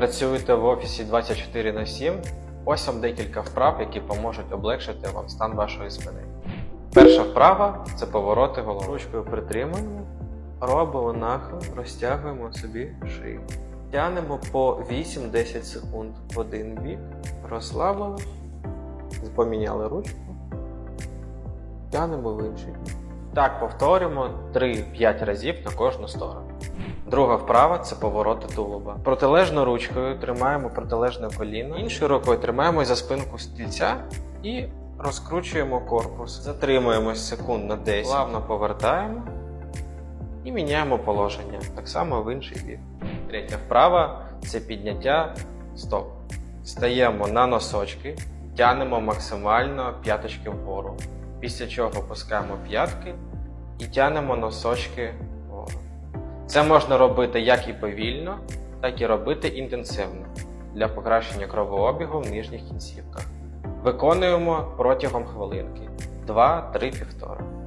працюєте в офісі 24 на 7, ось вам декілька вправ, які поможуть облегшити вам стан вашої спини. Перша вправа це повороти голови. Ручкою притримуємо, робимо нахил, розтягуємо собі шию. Тянемо по 8-10 секунд в один бік, розслабили, поміняли ручку, тянемо в інший. Так повторюємо 3-5 разів на кожну сторону. Друга вправа це повороти тулуба. Протилежною ручкою тримаємо протилежне коліно, іншою рукою тримаємо за спинку стільця і розкручуємо корпус. Затримуємось секунд на 10, плавно повертаємо і міняємо положення. Так само в інший бік. Третя вправа це підняття стоп. Стаємо на носочки, тянемо максимально п'яточки вгору. Після чого опускаємо п'ятки і тянемо носочки. Це можна робити як і повільно, так і робити інтенсивно для покращення кровообігу в нижніх кінцівках. Виконуємо протягом хвилинки 2-3 півтора.